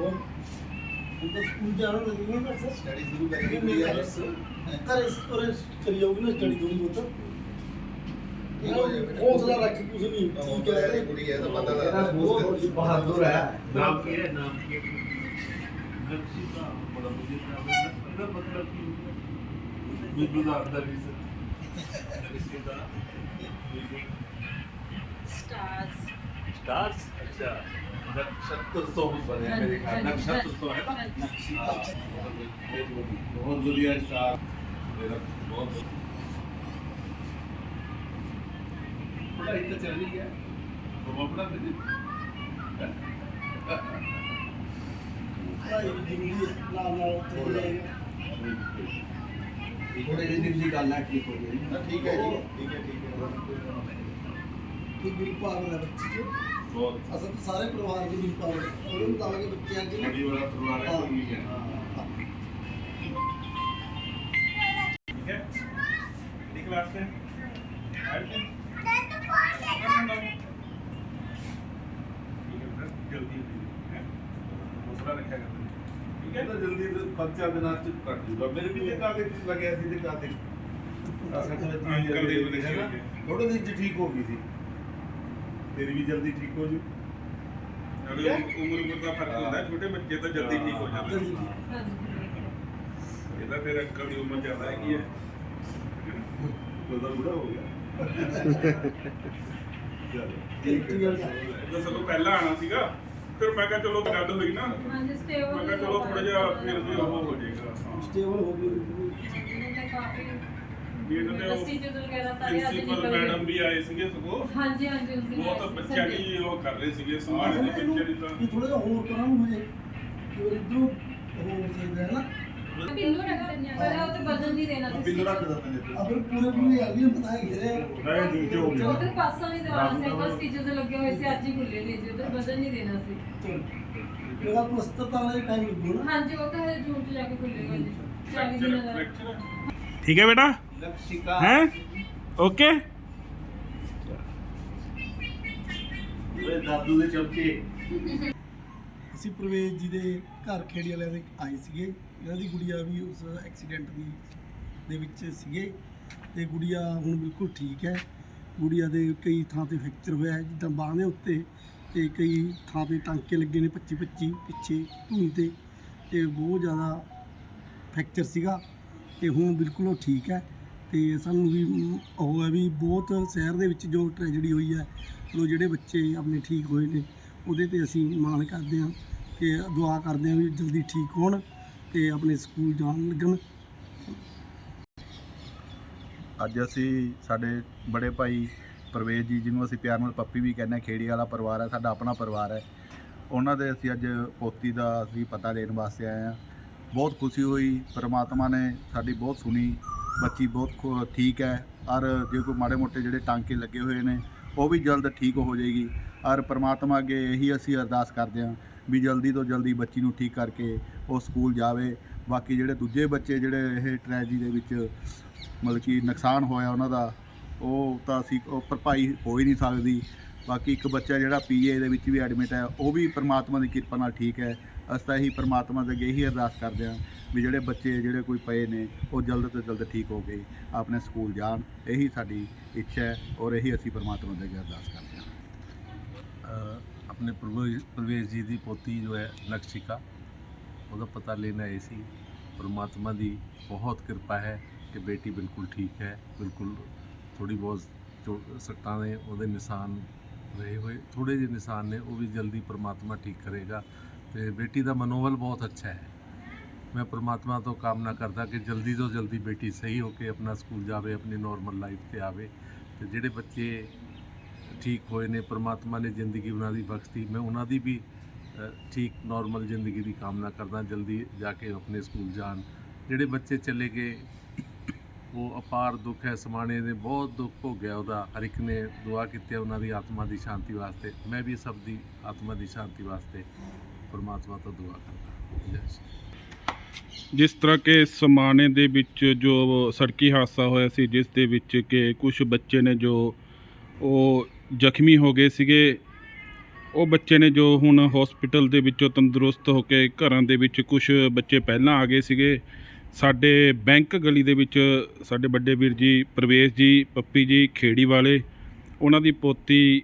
और उनको स्कूल जाना लगेगा ना सर स्टडी शुरू करेंगे कर और करी जाओगी ना स्टडी थोड़ी बहुत हौसला रख कुछ नहीं ठीक है कुड़ी है तो पता लगा बहुत बहादुर है नाम क्या है नाम क्या है नक्शी का बड़ा मुझे मतलब कि बिल्कुल ना अंदर भी सर इसके का स्टार्स स्टार्स अच्छा नक्षत्र बने मेरे ख्याल नक्षत्र तो है ना बहुत बढ़िया स्टार मेरा बहुत बड़ा इतना चल ही गया तो अपना मुझे थोड़ा जल्दी निकालना ठीक हो गया ठीक है ठीक है ठीक है। ਕਿ ਬਿਲਕੁਲ ਹੈ ਬੱਚੇ ਬਹੁਤ ਅਸਲ ਤਾਂ ਸਾਰੇ ਪਰਿਵਾਰ ਦੀ ਬਿਲਕੁਲ ਉਹਦੇ ਮੁਤਾਬਕ ਬੱਚੇ ਅੱਜ ਬੜੀ ਵਾਲਾ ਪਰਿਵਾਰ ਹੈ ਕੋਈ ਨਹੀਂ ਹੈ। ਠੀਕ ਹੈ? ਨਿਕਲ ਆਸਤੇ ਆਇਆ ਤੇ ਤਾਂ ਫੋਨ ਦੇਖਾ ਜਲਦੀ ਹੌਸਲਾ ਰੱਖਿਆ ਕਰਦਾ ਠੀਕ ਹੈ? ਤਾਂ ਜਲਦੀ ਬੱਚਾ ਬਿਨਾਂ ਚ ਕੱਟ ਜੂਗਾ ਮੇਰੇ ਵੀ ਇਹ ਕਾਗਜ਼ ਲੱਗਿਆ ਸੀ ਤੇ ਕਾਗਜ਼ ਅਸਲ ਵਿੱਚ ਥੋੜੇ ਦਿਨ ਚ ਠੀਕ ਹੋ ਗਈ ਸੀ। ਤੇਰੀ ਵੀ ਜਲਦੀ ਠੀਕ ਹੋ ਜੂ। ਨਾਲੇ ਉਮਰ ਉਮਰ ਦਾ ਫ਼ਰਕ ਹੁੰਦਾ ਛੋਟੇ ਬੱਚੇ ਤਾਂ ਜਲਦੀ ਠੀਕ ਹੋ ਜਾਂਦੇ ਨੇ। ਇਹਦਾ ਫਿਰ ਅੰਕਲ ਦੀ ਉਮਰ ਜ਼ਿਆਦਾ ਹੈਗੀ ਹੈ। ਉਹਦਾ ਬੁੜਾ ਹੋ ਗਿਆ। ਚਲੋ ਠੀਕ ਹੈ। ਇਹਦਾ ਸਭ ਤੋਂ ਪਹਿਲਾਂ ਆਣਾ ਸੀਗਾ ਫਿਰ ਮੈਂ ਕਿਹਾ ਚਲੋ ਗੱਲ ਹੋਈ ਨਾ। ਹਾਂਜੀ ਮੈਂ ਕਿਹਾ ਚਲੋ ਥੋੜਾ ਜਿਹਾ ਫਿਰ ਵੀ ਉਹ ਹੋ ਜਾਏਗਾ। ਸਟੇਬਲ ਹੋ ਗਈ। ਕਾਫੀ ਵੀ ਇਹਨਾਂ ਦੇ ਉਹ ਟੀਚਰਸ ਵਗੈਰਾ ਸਾਰੇ ਅੱਜ ਪ੍ਰਿੰਸੀਪਲ ਨਿਕਲ ਮੈਡਮ ਗਏ ਵੀ ਆਏ ਸੀਗੇ ਸਗੋਂ। ਹਾਂਜੀ ਹਾਂਜੀ ਉਸ ਦਿਨ ਬਹੁਤ ਬੱਚਿਆਂ ਦੀ ਉਹ ਕਰ ਰਹੇ ਸੀਗੇ ਸਮਾਜ ਦੇ ਬੱਚਿਆਂ ਦੀ ਤਾਂ ਇਹ ਥੋੜਾ ਜਿਹਾ ਹੋਰ ਕਰਾਂ ਨੂੰ ਹੋ ਜਾਏ ਕਿ ਉਹ ਇਧਰੋਂ ਹੋ ਸਕਦਾ ਹੈ ਨਾ। ਪਿੰਨੂ ਰੱਖ ਦਿੰਦੇ ਆ ਪਰ ਉਹ ਤੇ ਬਦਲ ਨਹੀਂ ਦੇਣਾ ਤੁਸੀਂ। ਬਿੱਲ ਰੱਖ ਦਿੰਦੇ ਨੇ। ਆ ਫਿਰ ਪੂਰੇ ਪੂਰੇ ਆ ਗਈ ਪਤਾ ਘਿਰੇ ਨਹੀਂ ਨੀਚੇ ਹੋ ਗਿਆ ਉਧਰ ਪਾਸਾ ਨਹੀਂ ਦੇਣਾ ਸੀ ਬਸ ਟੀਚਰਸ ਲੱਗੇ ਹੋਏ ਸੀ ਅੱਜ ਹੀ ਖੁੱਲੇ ਨੇ ਜੀ ਉਧਰ ਬਦਲ ਨਹੀਂ ਦੇਣਾ ਸੀ। ਮੇਰਾ ਪਲਸਤਰ ਤਾਂ ਵਾਲੇ ਟਾਈਮ ਲੱਗੂ ਨਾ। ਹਾਂਜੀ ਉਹ ਤਾਂ ਹੈ ਜੂਨ ਚ ਜਾ ਕੇ ਖੁੱਲੇਗਾ ਜੀ। 40 ਦਿਨਾਂ ਦਾ। ਠੀਕ ਹੈ ਬੇਟਾ? ਲਕਸ਼ਿਕਾ ਹੈ ਓਕੇ ਓਏ ਦਾਦੂ ਦੇ ਚਮਚੇ ਅਸੀਂ ਪ੍ਰਵੇਸ਼ ਜੀ ਦੇ ਘਰ ਖੇੜੀ ਵਾਲਿਆਂ ਦੇ ਆਏ ਸੀਗੇ। ਇਹਨਾਂ ਦੀ ਗੁੜੀਆ ਵੀ ਉਸ ਐਕਸੀਡੈਂਟ ਦੀ ਦੇ ਵਿੱਚ ਸੀਗੇ। ਤੇ ਗੁੜੀਆ ਹੁਣ ਬਿਲਕੁਲ ਠੀਕ ਹੈ। ਗੁੜੀਆ ਦੇ ਕਈ ਥਾਂ ਤੇ ਫ੍ਰੈਕਚਰ ਹੋਇਆ ਹੈ। ਜਿੱਦਾਂ ਬਾਹਾਂ ਦੇ ਉੱਤੇ ਤੇ ਕਈ ਥਾਂ ਤੇ ਟਾਂਕੇ ਲੱਗੇ ਨੇ 25 25 ਪਿੱਛੇ ਧੂਈ ਤੇ। ਤੇ ਬਹੁਤ ਜ਼ਿਆਦਾ ਫ੍ਰੈਕਚਰ ਸੀਗਾ। ਤੇ ਹੁਣ ਬਿਲਕੁਲ ਉਹ ਠੀਕ ਹੈ। ਅਤੇ ਸਾਨੂੰ ਵੀ ਉਹ ਹੈ ਵੀ ਬਹੁਤ ਸ਼ਹਿਰ ਦੇ ਵਿੱਚ ਜੋ ਟ੍ਰੈਜਡੀ ਹੋਈ ਹੈ ਉਹ ਜਿਹੜੇ ਬੱਚੇ ਆਪਣੇ ਠੀਕ ਹੋਏ ਨੇ, ਉਹਦੇ ਤੇ ਅਸੀਂ ਮਾਣ ਕਰਦੇ ਹਾਂ ਅਤੇ ਦੁਆ ਕਰਦੇ ਹਾਂ ਵੀ ਜਲਦੀ ਠੀਕ ਹੋਣ ਅਤੇ ਆਪਣੇ ਸਕੂਲ ਜਾਣ ਲੱਗਣ। ਅੱਜ ਅਸੀਂ ਸਾਡੇ ਬੜੇ ਭਾਈ ਪ੍ਰਵੇਸ਼ ਜੀ, ਜਿਹਨੂੰ ਅਸੀਂ ਪਿਆਰ ਨਾਲ ਪੱਪੀ ਵੀ ਕਹਿੰਦੇ ਹਾਂ, ਖੇੜੀ ਵਾਲਾ ਪਰਿਵਾਰ ਹੈ, ਸਾਡਾ ਆਪਣਾ ਪਰਿਵਾਰ ਹੈ। ਉਹਨਾਂ ਦੇ ਅਸੀਂ ਅੱਜ ਪੋਤੀ ਦਾ ਅਸੀਂ ਪਤਾ ਲੈਣ ਵਾਸਤੇ ਆਏ ਹਾਂ। ਬਹੁਤ ਖੁਸ਼ੀ ਹੋਈ, ਪਰਮਾਤਮਾ ਨੇ ਸਾਡੀ ਬਹੁਤ ਸੁਣੀ। ਬੱਚੀ ਬਹੁਤ ਖੁ- ਠੀਕ ਹੈ, ਔਰ ਜੇ ਕੋਈ ਮਾੜੇ ਮੋਟੇ ਜਿਹੜੇ ਟਾਂਕੇ ਲੱਗੇ ਹੋਏ ਨੇ, ਉਹ ਵੀ ਜਲਦ ਠੀਕ ਹੋ ਜਾਏਗੀ। ਔਰ ਪ੍ਰਮਾਤਮਾ ਅੱਗੇ ਇਹੀ ਅਸੀਂ ਅਰਦਾਸ ਕਰਦੇ ਹਾਂ ਵੀ ਜਲਦੀ ਤੋਂ ਜਲਦੀ ਬੱਚੀ ਨੂੰ ਠੀਕ ਕਰਕੇ ਉਹ ਸਕੂਲ ਜਾਵੇ। ਬਾਕੀ ਜਿਹੜੇ ਦੂਜੇ ਬੱਚੇ ਜਿਹੜੇ ਇਹ ਟ੍ਰੈਜਡੀ ਦੇ ਵਿੱਚ ਮਤਲਬ ਕਿ ਨੁਕਸਾਨ ਹੋਇਆ ਉਹਨਾਂ ਦਾ, ਉਹ ਤਾਂ ਅਸੀਂ ਉਹ ਭਰਪਾਈ ਹੋ ਹੀ ਨਹੀਂ ਸਕਦੀ। ਬਾਕੀ ਇੱਕ ਬੱਚਾ ਜਿਹੜਾ ਪੀਏ ਦੇ ਵਿੱਚ ਵੀ ਐਡਮਿਟ ਹੈ, ਉਹ ਵੀ ਪਰਮਾਤਮਾ ਦੀ ਕਿਰਪਾ ਨਾਲ ਠੀਕ ਹੈ। ਅਸੀਂ ਤਾਂ ਇਹੀ ਪਰਮਾਤਮਾ ਦੇ ਅੱਗੇ ਇਹੀ ਅਰਦਾਸ ਕਰਦੇ ਹਾਂ ਵੀ ਜਿਹੜੇ ਬੱਚੇ ਜਿਹੜੇ ਕੋਈ ਪਏ ਨੇ ਉਹ ਜਲਦ ਤੋਂ ਜਲਦ ਠੀਕ ਹੋ ਕੇ ਆਪਣੇ ਸਕੂਲ ਜਾਣ। ਇਹੀ ਸਾਡੀ ਇੱਛਾ ਹੈ ਔਰ ਇਹੀ ਅਸੀਂ ਪਰਮਾਤਮਾ ਦੇ ਅੱਗੇ ਅਰਦਾਸ ਕਰਦੇ ਹਾਂ। ਅ, ਆਪਣੇ ਪ੍ਰਵੇਸ਼ ਪ੍ਰਵੇਸ਼ ਜੀ ਦੀ ਪੋਤੀ ਜੋ ਹੈ ਲਕਸ਼ਿਕਾ ਉਹਦਾ ਪਤਾ ਲੈਣਾ ਇਹ ਸੀ। ਪਰਮਾਤਮਾ ਦੀ ਬਹੁਤ ਕਿਰਪਾ ਹੈ ਕਿ ਬੇਟੀ ਬਿਲਕੁਲ ਠੀਕ ਹੈ ਬਿਲਕੁਲ ਥੋੜੀ ਬਹੁਤ ਜੋ ਸੱਟਾਂ ਨੇ ਉਹਦੇ ਨਿਸ਼ਾਨ ਰਹੇ ਹੋਏ ਥੋੜੇ ਜਿਹੇ ਨਿਸ਼ਾਨ ਨੇ ਉਹ ਵੀ ਜਲਦੀ ਪਰਮਾਤਮਾ ਠੀਕ ਕਰੇਗਾ। ਤੇ ਬੇਟੀ ਦਾ ਮਨੋਬਲ ਬਹੁਤ ਅੱਛਾ ਹੈ। ਮੈਂ ਪਰਮਾਤਮਾ ਤੋਂ ਕਾਮਨਾ ਕਰਦਾ ਕਿ ਜਲਦੀ ਤੋਂ ਜਲਦੀ ਬੇਟੀ ਸਹੀ ਹੋ ਕੇ ਆਪਣਾ ਸਕੂਲ ਜਾਵੇ, ਆਪਣੀ ਨਾਰਮਲ ਲਾਈਫ ਤੇ ਆਵੇ। ਤੇ ਜਿਹੜੇ ਬੱਚੇ ਠੀਕ ਹੋਏ ਨੇ, ਪ੍ਰਮਾਤਮਾ ਨੇ ਜ਼ਿੰਦਗੀ ਉਹਨਾਂ ਦੀ ਬਖਸ਼ਤੀ। ਮੈਂ ਉਹਨਾਂ ਦੀ ਵੀ ਠੀਕ ਨਾਰਮਲ ਜ਼ਿੰਦਗੀ ਦੀ ਕਾਮਨਾ ਕਰਦਾ, ਜਲਦੀ ਜਾ ਕੇ ਆਪਣੇ ਸਕੂਲ ਜਾਣ। ਜਿਹੜੇ ਬੱਚੇ ਚਲੇ ਗਏ, ਉਹ ਅਪਾਰ ਦੁੱਖ ਹੈ, ਸਮਾਣੇ ਨੇ ਬਹੁਤ ਦੁੱਖ ਭੋਗਿਆ ਉਹਦਾ। ਹਰ ਇੱਕ ਨੇ ਦੁਆ ਕੀਤੀ ਉਹਨਾਂ ਦੀ ਆਤਮਾ ਦੀ ਸ਼ਾਂਤੀ ਵਾਸਤੇ। ਮੈਂ ਵੀ ਸਭ ਦੀ ਆਤਮਾ ਦੀ ਸ਼ਾਂਤੀ ਵਾਸਤੇ ਪਰਮਾਤਮਾ ਤੋਂ ਦੁਆ ਕਰਦਾ। ਜੈ ਸ਼੍ਰੀ ਜਿਸ ਤਰ੍ਹਾਂ ਕਿ ਸਮਾਣੇ ਦੇ ਵਿੱਚ ਜੋ ਸੜਕੀ ਹਾਦਸਾ ਹੋਇਆ ਸੀ, ਜਿਸ ਦੇ ਵਿੱਚ ਕਿ ਕੁਝ ਬੱਚੇ ਨੇ ਜੋ ਉਹ ਜ਼ਖਮੀ ਹੋ ਗਏ ਸੀਗੇ। ਉਹ ਬੱਚੇ ਨੇ ਜੋ ਹੁਣ ਹਸਪੀਟਲ ਦੇ ਵਿੱਚੋਂ ਤੰਦਰੁਸਤ ਹੋ ਕੇ ਘਰਾਂ ਦੇ ਵਿੱਚ ਕੁਝ ਬੱਚੇ ਪਹਿਲਾਂ ਆ ਗਏ ਸੀਗੇ। ਸਾਡੇ ਬੈਂਕ ਗਲੀ ਦੇ ਵਿੱਚ ਸਾਡੇ ਵੱਡੇ ਵੀਰ ਜੀ ਪ੍ਰਵੇਸ਼ ਜੀ, ਪੱਪੀ ਜੀ, ਖੇੜੀ ਵਾਲੇ, ਉਹਨਾਂ ਦੀ ਪੋਤੀ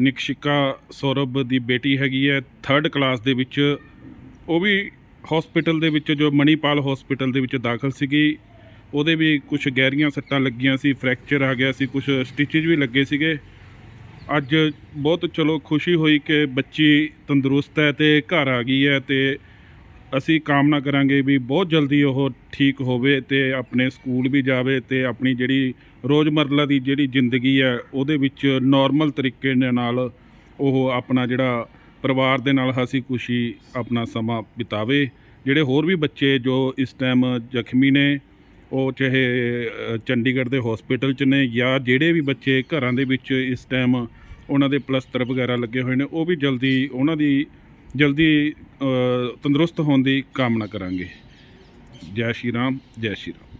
ਨਿਕਸ਼ਿਕਾ ਸੌਰਭ ਦੀ ਬੇਟੀ ਹੈਗੀ ਹੈ 3rd ਕਲਾਸ ਦੇ ਵਿੱਚ। ਉਹ ਵੀ ਹਸਪੀਟਲ ਦੇ ਵਿੱਚ ਜੋ ਮਣੀਪਾਲ ਹਸਪੀਟਲ ਦੇ ਵਿੱਚ ਦਾਖਲ ਸੀਗੀ, ਉਹਦੇ ਵੀ ਕੁਝ ਗਹਿਰੀਆਂ ਸੱਟਾਂ ਲੱਗੀਆਂ ਸੀ, ਫ੍ਰੈਕਚਰ ਆ ਗਿਆ ਸੀ ਕੁਝ ਸਟਿਚਸ ਵੀ ਲੱਗੇ ਸੀਗੇ। ਅੱਜ ਬਹੁਤ ਚਲੋ ਖੁਸ਼ੀ ਹੋਈ ਕਿ ਬੱਚੀ ਤੰਦਰੁਸਤ ਹੈ ਤੇ ਘਰ ਆ ਗਈ ਹੈ ਤੇ ਅਸੀਂ ਕਾਮਨਾ ਕਰਾਂਗੇ ਵੀ ਬਹੁਤ ਜਲਦੀ ਉਹ ਠੀਕ ਹੋਵੇ ਤੇ ਆਪਣੇ ਸਕੂਲ ਵੀ ਜਾਵੇ ਤੇ ਆਪਣੀ ਜਿਹੜੀ ਰੋਜ਼ਮਰਲਾ ਦੀ ਜਿਹੜੀ ਜ਼ਿੰਦਗੀ ਹੈ, ਉਹਦੇ ਵਿੱਚ ਨਾਰਮਲ ਤਰੀਕੇ ਨਾਲ ਉਹ ਆਪਣਾ ਜਿਹੜਾ ਪਰਿਵਾਰ ਦੇ ਨਾਲ ਹਸੀ ਖੁਸ਼ੀ ਆਪਣਾ ਸਮਾਂ ਬਿਤਾਵੇ। ਜਿਹੜੇ ਹੋਰ ਵੀ ਬੱਚੇ ਜੋ ਇਸ ਟਾਈਮ ਜ਼ਖਮੀ ਨੇ, ਉਹ ਚਾਹੇ ਚੰਡੀਗੜ੍ਹ ਦੇ ਹਸਪੀਟਲ 'ਚ ਨੇ ਜਾਂ ਜਿਹੜੇ ਵੀ ਬੱਚੇ ਘਰਾਂ ਦੇ ਵਿੱਚ ਇਸ ਟਾਈਮ ਉਹਨਾਂ ਦੇ ਪਲਸਤਰ ਵਗੈਰਾ ਲੱਗੇ ਹੋਏ ਨੇ, ਉਹ ਵੀ ਜਲਦੀ ਉਹਨਾਂ ਦੀ, ਜਲਦੀ ਤੰਦਰੁਸਤ ਹੋਣ ਦੀ ਕਾਮਨਾ ਕਰਾਂਗੇ। ਜੈ ਸ਼੍ਰੀ ਰਾਮ, ਜੈ ਸ਼੍ਰੀ ਰਾਮ।